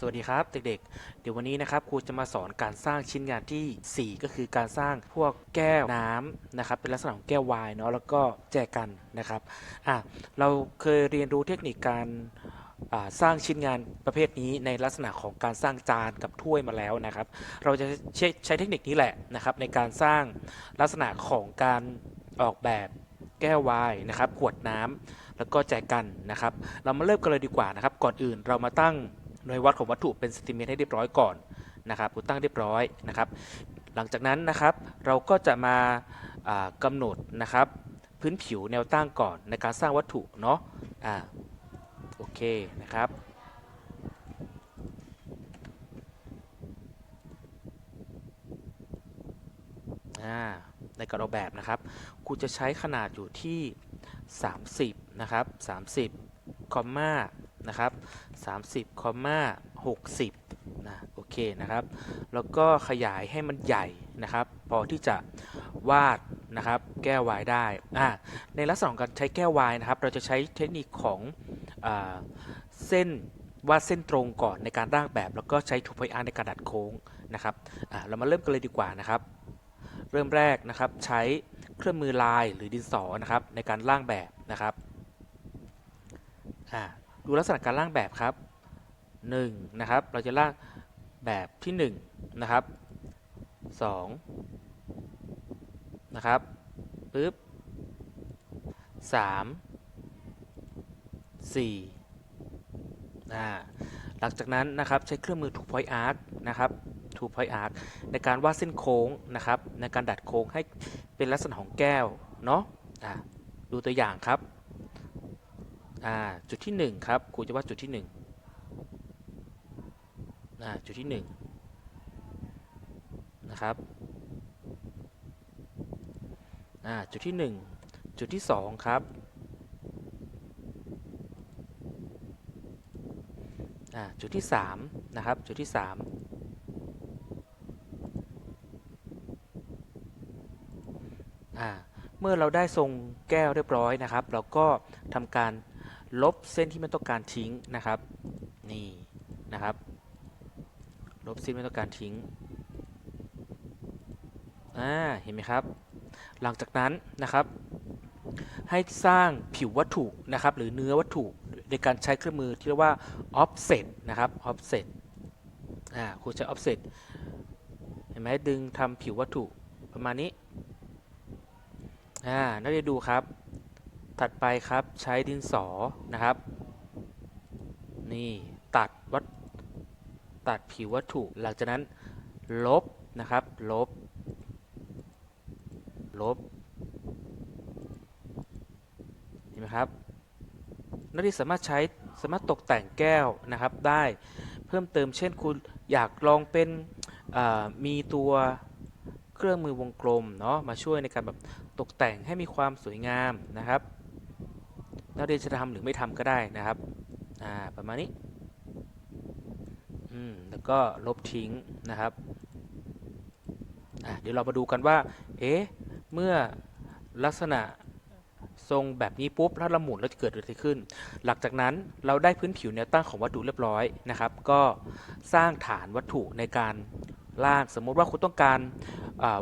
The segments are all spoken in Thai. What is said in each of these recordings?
สวัสดีครับเด็กๆ เดี๋ยววันนี้นะครับครูจะมาสอนการสร้างชิ้นงานที่ 4 ก็คือการสร้างพวกแก้วน้ำนะครับเป็นลักษณะของแก้วไวน์เนาะแล้วก็แจกันนะครับอะเราเคยเรียนรู้เทคนิคการสร้างชิ้นงานประเภทนี้ในลักษณะของการสร้างจานกับถ้วยมาแล้วนะครับ เราจะใช้ใช้เทคนิคนี้แหละนะครับในการสร้างลักษณะของการออกแบบแก้วไวน์นะครับขวดน้ำแล้วก็แจกันนะครับ เรามาเริ่มกันเลยดีกว่านะครับ ก่อนอื่นเรามาตั้ง หน่วยวัดของวัตถุเป็นเซนติเมตรให้เรียบร้อยก่อนนะครับกูตั้งเรียบร้อยนะครับ หลังจากนั้นนะครับเราก็จะมาากำหนดนะครับ พื้นผิวแนวตั้งก่อนในการสร้างวัตถุเนาะอ่าโอเคนะครับในการออกแบบนะครับครูจะใช้ขนาดอยู่ที่ 30 นะครับ 30 คอมมา นะครับ30คอมมา60นะโอเคนะครับ แล้วก็ขยายให้มันใหญ่นะครับ พอที่จะวาดนะครับแก้ววายได้อ่าในลักษณะของการใช้แก้ววายนะครับ เราจะใช้เทคนิคของอเส้นวาดเส้นตรงก่อนในการร่างแบบ แล้วก็ใช้ทูพอยอาร์ในการดัดโค้งนะครับเรามาเริ่มกันเลยดีกว่านะครับ เริ่มแรกนะครับใช้เครื่องมือลายหรือดินสอนะครับในการร่างแบบนะครับอ่า ดูลักษณะการร่างแบบครับ1นะครับ เราจะร่างแบบที่1นะครับ2นะครับปึ๊บ3 4อ่าหลังจากนั้นนะครับใช้เครื่องมือ two point arc นะครับ two point arc ในการวาดเส้นโค้งนะครับ ในการดัดโค้งให้เป็นลักษณะของแก้ว เนาะะดูตัวอย่างครับ อ่าจุดที่ 1 ครับครูจะวาดจุดที่1อ่จุดที่ 1 นะครับอ่าจุดที่ 1 จุดที่ 2 ครับอ่าจุดที่ 3 นะครับ จุดที่ 3อ่าเมื่อเราได้ทรงแก้วเรียบร้อยนะครับ เราก็ทำการ ลบเส้นที่ไม่ต้องการทิ้งนะครับ นี่นะครับ ลบเส้นไม่ต้องการทิ้งอ่าเห็นไหมครับ หลังจากนั้นนะครับ ให้สร้างผิววัตถุนะครับ หรือเนื้อวัตถุในการใช้เครื่องมือที่เรียกว่า offset นะครับ offset อ่าครูใช้ offset เห็นไหมดึงทำผิววัตถุประมาณนี้อ่านักเรียนดูครับ ถัดไปครับใช้ดินสอนะครับ นี่ตัดวัดตัดผิววัตถุ หลังจากนั้นลบนะครับ ลบ ลบ เห็นไหมครับนักเรียนสามารถใช้สามารถตกแต่งแก้วนะครับได้เพิ่มเติมเช่นคุณอยากลองเป็นมีตัวเครื่องมือวงกลมเนาะมาช่วยในการแบบตกแต่งให้มีความสวยงามนะครับ นักเรียนจะทำหรือไม่ทำก็ได้นะครับอ่าประมาณนี้อืมแล้วก็ลบทิ้งนะครับอะเดี๋ยวเรามาดูกันว่าเอ๊ะเมื่อลักษณะทรงแบบนี้ปุ๊บแล้วเราหมุนแล้วจะเกิดอะไรขึ้น หลังจากนั้นเราได้พื้นผิวแนวตั้งของวัตถุเรียบร้อยนะครับ ก็สร้างฐานวัตถุในการร่างสมมติว่าคุณต้องการ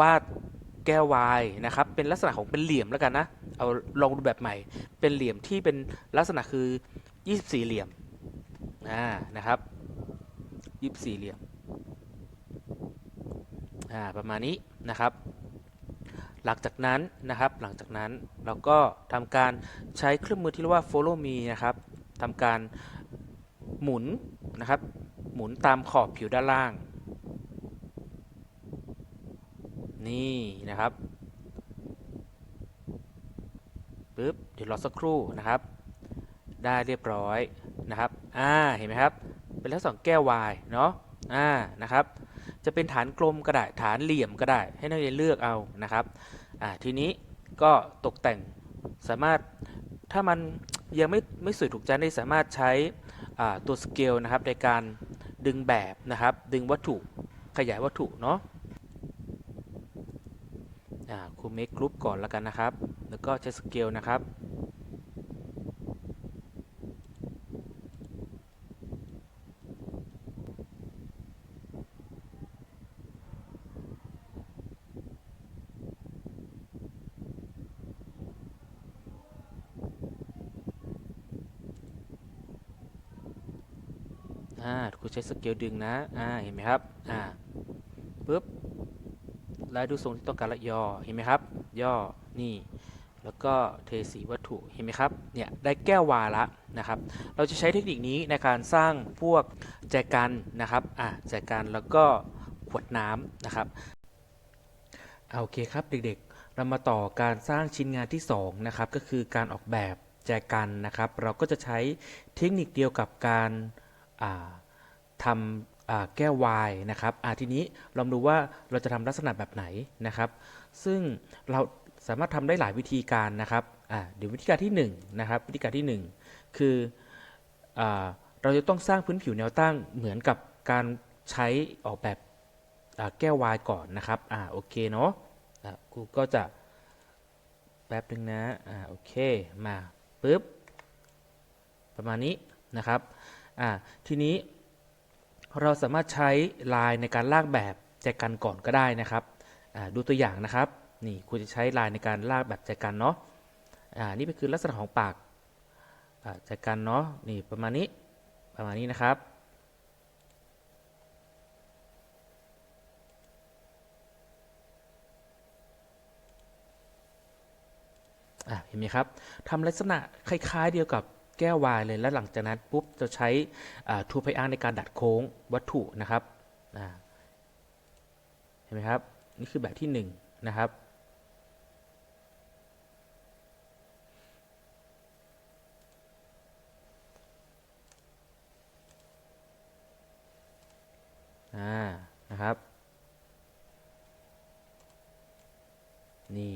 วาดแก้ววายนะครับ เป็นลักษณะของเป็นเหลี่ยมแล้วกันนะ เอาลองดูแบบใหม่ เป็นเหลี่ยมที่เป็นลักษณะคือ 24 เหลี่ยมอ่านะครับ24เหลี่ยมอ่าประมาณนี้นะครับ หลังจากนั้นนะครับหลังจากนั้นเราก็ทำการใช้เครื่องมือที่เรียกว่า follow me นะครับทำการหมุนนะครับ หมุนตามขอบผิวด้านล่าง นี่นะครับปึ๊บเดี๋ยว รอสักครู่นะครับได้เรียบร้อยนะครับอ่าเห็นไหมครับ เป็นลักษณะของแก้ววายเนาะอ่านะครับ จะเป็นฐานกลมก็ได้ฐานเหลี่ยมก็ได้ ให้นักเรียนเลือกเอานะครับอ่าทีนี้ก็ตกแต่งสามารถถ้ามันยังไม่ไม่สวยถูกใจได้สามารถใช้ตัวสเกลนะครับในการดึงแบบนะครับ ดึงวัตถุขยายวัตถุเนาะอ่าครูเมคกรุ๊ปก่อนแล้วกันนะครับ แล้วก็ใช้สเกลนะครับ ช้สเกลดึงนะอ่าเห็นไหมครับอ่าปุ๊บแล้วดูทรงที่ต้องการละย่อเห็นไหมครับ ย่อนี่ แล้วก็เทสีวัตถุเห็นไหมครับเนี่ยได้แก้ววาละนะครับ เราจะใช้เทคนิคนี้ในการสร้างพวกแจกันนะครับอ่าแจกันแล้วก็ขวดน้ำนะครับอโอเคครับเด็กๆ เรามาต่อการสร้างชิ้นงานที่2นะครับก็คือการออกแบบแจกันนะครับ เราก็จะใช้เทคนิคเดียวกับการอ่า ทำแก้ววายนะครับทีนี้ลองดูว่าเราจะทำลักษณะแบบไหนนะครับ ซึ่งเราสามารถทำได้หลายวิธีการนะครับเดี๋ยววิธีการที่1นะครับวิธีการที่ 1 คืออเราจะต้องสร้างพื้นผิวแนวตั้งเหมือนกับการใช้ออกแบบแก้ววายก่อนนะครับอ่าโอเคเนาะอะครูก็จะแป๊บนึงนะอ่าโอเคมาปุ๊บประมาณนี้นะครับอ่าทีนี้ เราสามารถใช้ลายในการลากแบบแจกันก่อนก็ได้นะครับดูตัวอย่างนะครับนี่คุณจะใช้ลายในการลากแบบแจกันเนาะนี่เป็นคือลักษณะของปากแจกันเนาะนี่ประมาณนี้ประมาณนี้นะครับเห็นไหมครับทำลักษณะคล้าย ๆ เดียวกับ แก้ววายเลย แล้วหลังจากนั้นปุ๊บจะใช้ทูพยางในการดัดโค้งวัตถุนะครับเห็นไหมครับ นี่คือแบบที่หนึ่งนะครับอ่านะครับ นี่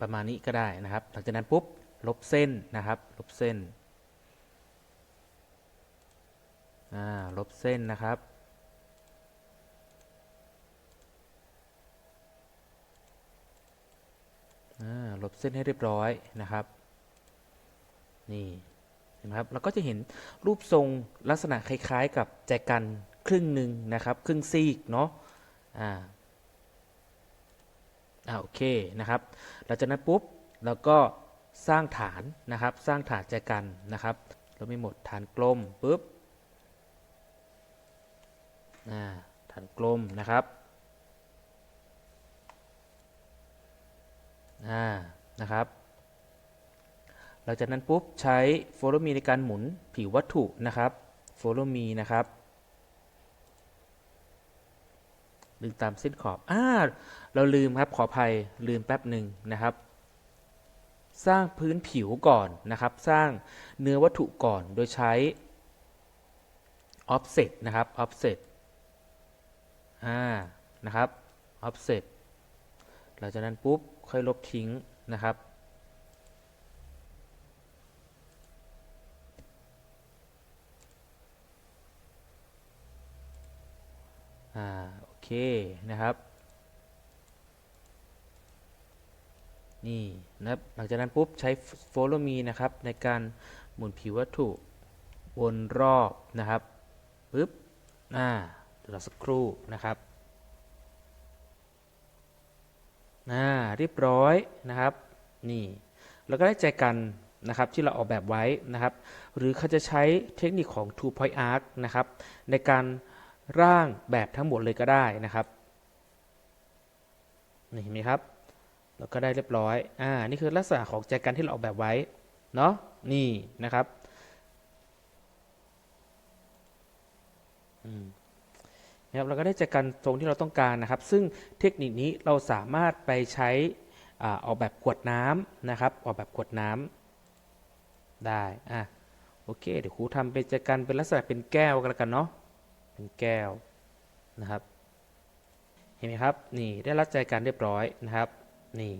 ประมาณนี้ก็ได้นะครับ หลังจากนั้นปุ๊บลบเส้นนะครับ ลบเส้นลบเส้นนะครับ ลบเส้นให้เรียบร้อยนะครับ นี่เห็นไหมครับ เราก็จะเห็นรูปทรงลักษณะคล้ายๆ กับแจกันครึ่งหนึ่งนะครับ ครึ่งซีกเนาะ อ่า อ่าโอเคนะครับหลังจากนั้นปุ๊บเราก็สร้างฐานนะครับ สร้างฐานแจกันนะครับ เราไม่หมดฐานกลมปุ๊บอ่าฐานกลมนะครับอ่านะครับ หลังจากนั้นปุ๊บใช้ follow me ในการหมุนผิววัตถุนะครับ follow me นะครับ ดึงตามเส้นขอบอ่าเราลืมครับขออภัยลืมแป๊บหนึ่งนะครับ สร้างพื้นผิวก่อนนะครับ สร้างเนื้อวัตถุก่อนโดยใช้ offset นะครับ offset อ่านะครับ offset หลังจากนั้นปุ๊บค่อยลบทิ้งนะครับอ่า เคนะครับ นี่นะครับ หลังจากนั้นปุ๊บใช้ follow me นะครับ ในการหมุนผิววัตถุวนรอบนะครับปึ๊บอ่าเดี๋ยวเราสักครู่นะครับอ่าเรียบร้อยนะครับ นี่แล้วก็ได้ใจกันนะครับที่เราออกแบบไว้นะครับ หรือเขาจะใช้เทคนิคของ two point arc นะครับในการ ร่างแบบทั้งหมดเลยก็ได้นะครับนี่เห็นไหมครับเราก็ได้เรียบร้อย อ่า นี่คือลักษณะของแจกันที่เราออกแบบไว้ เนาะ นี่นะครับ อืมนะครับ เราก็ได้แจกันทรงที่เราต้องการนะครับ ซึ่งเทคนิคนี้เราสามารถไปใช้อออกแบบขวดน้ำนะครับ ออกแบบขวดน้ำได้ อะ โอเค เดี๋ยวครูทำเป็นแจกันเป็นลักษณะเป็นแก้วกันแล้วกันเนาะ เป็นแก้วนะครับ เห็นไหมครับ นี่ได้รัดใจกันเรียบร้อยนะครับ นี่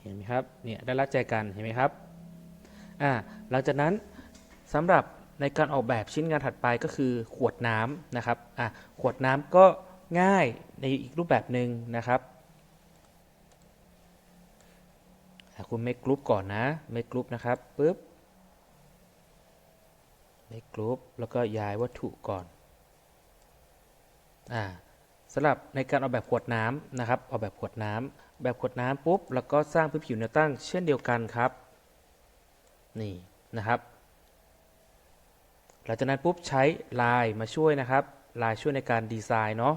เห็นไหมครับ เนี่ยได้รัดใจกันเห็นไหมครับอ่าหลังจากนั้นสำหรับในการออกแบบชิ้นงานถัดไปก็คือขวดน้ำนะครับอะขวดน้ำก็ง่ายในอีกรูปแบบหนึ่งนะครับอะ คุณเมคกรุ๊ปก่อนนะเมคกรุ๊ปนะครับปุ๊บเมคกรุ๊ปแล้วก็ย้ายวัตถุก่อนอ่าสำหรับในการออกแบบขวดน้ำนะครับออกแบบขวดน้ำแบบขวดน้ำปุ๊บแล้วก็สร้างพื้นผิวแนวตั้ง เช่นเดียวกันครับนี่นะครับหลังจากนั้นปุ๊บใช้ลายมาช่วยนะครับ ลายช่วยในการดีไซน์เนาะ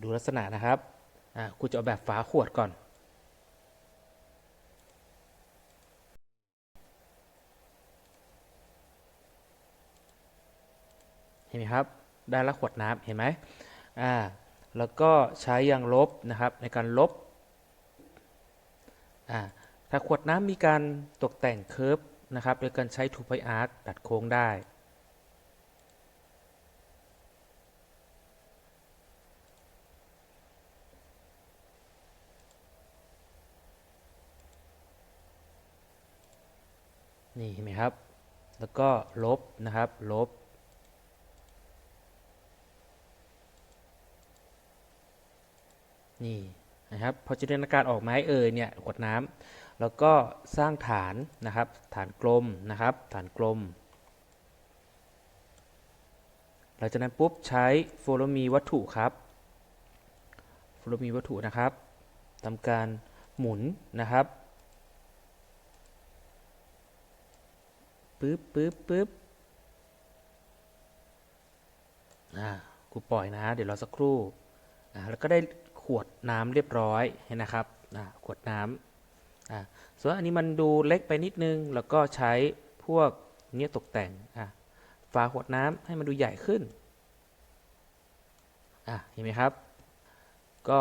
ดูลักษณะนะครับอ่าคุณจะเอาแบบฝาขวดก่อน เห็นไหมครับ ได้ละขวดน้ำเห็นไหมอ่าแล้วก็ใช้ยางลบนะครับในการลบอ่าถ้าขวดน้ำมีการตกแต่งเคิร์ฟนะครับโดยการใช้ทูไพอาร์ตตัดโค้งได้นี่เห็นไหมครับ แล้วก็ลบนะครับ ลบ นี่นะครับพอจินตนาการออกไหมเอ่ยเนี่ยขวดน้ำแล้วก็สร้างฐานนะครับ ฐานกลมนะครับ ฐานกลมหลังจากนั้นปุ๊บใช้ follow me วัตถุครับ follow me วัตถุนะครับทำการหมุนนะครับปึ๊บปึ๊บปึ๊บอ่ากูปล่อยนะ เดี๋ยวรอสักครู่อ่าแล้วก็ได้ วดน้ำเรียบร้อยเห็นนะครับขวดน้ำอ่าส่วนอันนี้มันดูเล็กไปนิดนึง แล้วก็ใช้พวกเนี้ยตกแต่งฝาขวดน้ำให้มันดูใหญ่ขึ้นเห็นไหมครับ ก็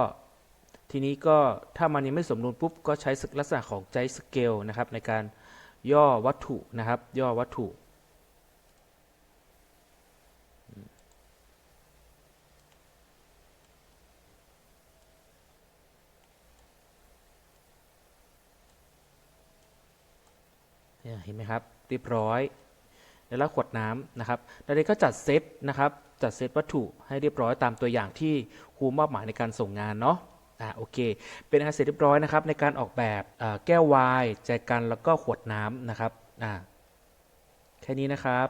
ทีนี้ก็ถ้ามันยังไม่สมดุลปุ๊บก็ใช้ลักษณะของใจสเกลนะครับในการย่อวัตถุนะครับ ย่อวัตถุ เห็นไหมครับเรียบร้อยแล้วขวดน้ำนะครับแล้วนี้ก็จัดเซตนะครับจัดเซตวัตถุให้เรียบร้อยตามตัวอย่างที่ครูมอบหมายในการส่งงานเนาะอ่าโอเค เป็นอาเสร็จเรียบร้อยนะครับในการออกแบบแก้ววายแจกันแล้วก็ขวดน้ำนะครับอ่าแค่นี้นะครับ